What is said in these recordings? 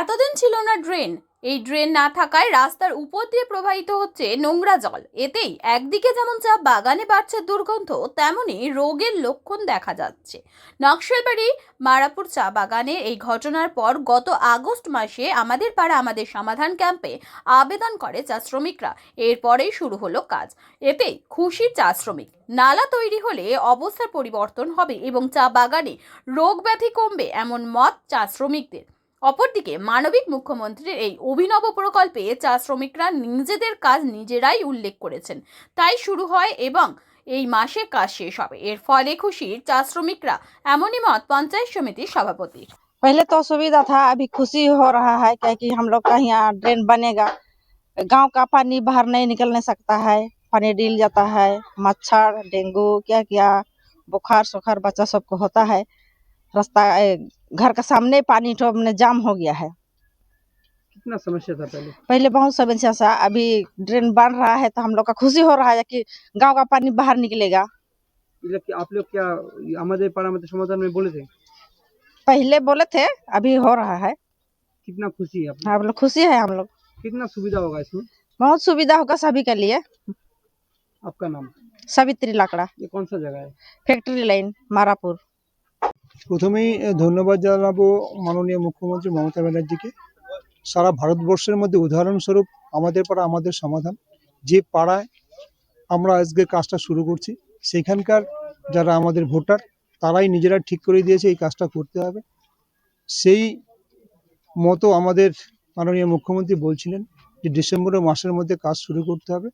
এতদিন ছিল না ড্রেন। এই ড্রেন না থাকায় রাস্তার উপর দিয়ে প্রবাহিত হচ্ছে নোংরা জল। এতেই একদিকে যেমন চা বাগানে বাড়ছে দুর্গন্ধ, তেমনি রোগের লক্ষণ দেখা যাচ্ছে। নকশালবাড়ি, মারাপুর চা বাগানে এই ঘটনার পর গত আগস্ট মাসে আমাদের পাড়া আমাদের সমাধান ক্যাম্পে আবেদন করে চা শ্রমিকরা। এরপরেই শুরু হলো কাজ। এতেই খুশি চা শ্রমিক। নালা তৈরি হলে অবস্থার পরিবর্তন হবে এবং চা বাগানে রোগ ব্যাধি কমবে এমন মত চা শ্রমিকদের। অপরদিকে মানবিক মুখ্যমন্ত্রীর এই অভিনব প্রকল্পে চা শ্রমিকরা নিজেদের কাজ নিজেরাই উল্লেখ করেছেন তাই শুরু হয় এবং এই মাসে কাজ শেষ হবে এর ফলে খুশি চা শ্রমিকরা এমনই মত পঞ্চায়েত সমিতির সভাপতির पहले तो सुविधा था अभी खुशी हो रहा है क्या कि हम लोग का यहाँ ड्रेन बनेगा गांव का पानी बाहर नहीं निकलने सकता है पानी डील जाता है मच्छर डेंगू क्या क्या बुखार सुखार बच्चा सबको होता है रास्ता ए, घर का सामने पानी तो अपने जाम हो गया है। कितना समस्या था पहले? पहले बहुत समस्या था अभी ड्रेन बन रहा है तो हम लोग का खुशी हो रहा है कि गाँव का पानी बाहर निकलेगा। मतलब कि आप लोग क्या हमारे पारा समाधान में बोले थे? पहले बोले थे अभी हो रहा है। कितना खुशी है आप लोग? खुशी है हम लोग? कितना सुविधा होगा इसमें? बहुत सुविधा होगा सभी के लिए। आपका नाम? सावित्री लाकड़ा। ये कौन सा जगह है? Factory line Marapur. প্রথমেই ধন্যবাদ জানাব মাননীয় মুখ্যমন্ত্রী মমতা ব্যানার্জিকে। সারা ভারতবর্ষের মধ্যে উদাহরণস্বরূপ আমাদের পাড়া আমাদের সমাধান। যে পাড়ায় আমরা আজকে কাজটা শুরু করছি, সেখানকার যারা আমাদের ভোটার, তারাই নিজেরা ঠিক করে দিয়েছে এই কাজটা করতে হবে। সেই মতো আমাদের মাননীয় মুখ্যমন্ত্রী বলছিলেন যে ডিসেম্বরের মাসের মধ্যে কাজ শুরু করতে হবে।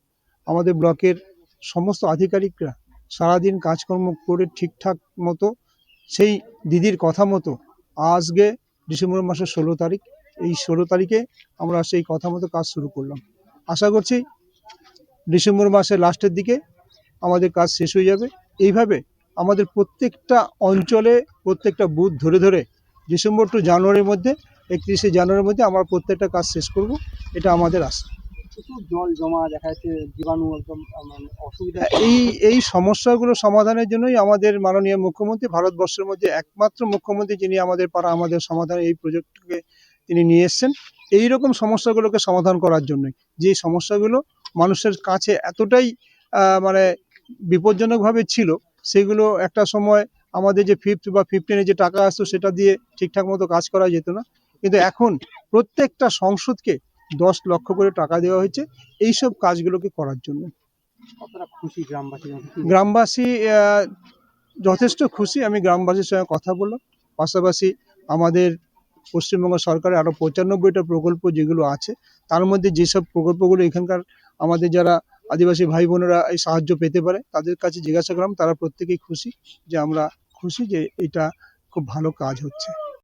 আমাদের ব্লকের সমস্ত আধিকারিকরা সারাদিন কাজকর্ম করে ঠিকঠাক মতো সেই দিদির কথা মতো আজকে ডিসেম্বর মাসের ষোলো তারিখ, এই ষোলো তারিখে আমরা সেই কথা মতো কাজ শুরু করলাম। আশা করছি ডিসেম্বর মাসের লাস্টের দিকে আমাদের কাজ শেষ হয়ে যাবে। এইভাবে আমাদের প্রত্যেকটা অঞ্চলে প্রত্যেকটা বুথ ধরে ধরে ডিসেম্বর টু জানুয়ারির মধ্যে, একত্রিশে জানুয়ারির মধ্যে আমরা প্রত্যেকটা কাজ শেষ করব। এটা আমাদের আশা। প্রচুর জল জমা দেখা যাচ্ছে জীবাণু একদম মানে অসুবিধা। এই এই সমস্যাগুলো সমাধানের জন্যই আমাদের মাননীয় মুখ্যমন্ত্রী ভারতবর্ষের মধ্যে একমাত্র মুখ্যমন্ত্রী যিনি আমাদের পাড়া আমাদের সমাধান, এই প্রজেক্টকে তিনি নিয়ে এসছেন। এই রকম সমস্যাগুলোকে সমাধান করার জন্যই। যে সমস্যাগুলো মানুষের কাছে এতটাই মানে বিপজ্জনকভাবে ছিল, সেগুলো একটা সময় আমাদের যে ফিফথ বা ফিফটিনে যে টাকা আসতো, সেটা দিয়ে ঠিকঠাক মতো কাজ করা যেত না। কিন্তু এখন প্রত্যেকটা সংসদকে দশ লক্ষ করে টাকা দেওয়া হয়েছে। এইসব কাজগুলোকে করার জন্য। খুশি গ্রামবাসী গ্রামবাসী যথেষ্ট খুশি। আমি গ্রামবাসীর সঙ্গে কথা বললাম। পাশাপাশি আমাদের পশ্চিমবঙ্গ সরকারের আরও পঁচানব্বইটা প্রকল্প যেগুলো আছে তার মধ্যে যেসব প্রকল্পগুলো এখানকার আমাদের যারা আদিবাসী ভাই বোনেরা এই সাহায্য পেতে পারে তাদের কাছে জিজ্ঞাসা করলাম তারা প্রত্যেকেই খুশি যে আমরা খুশি যে এটা খুব ভালো কাজ হচ্ছে।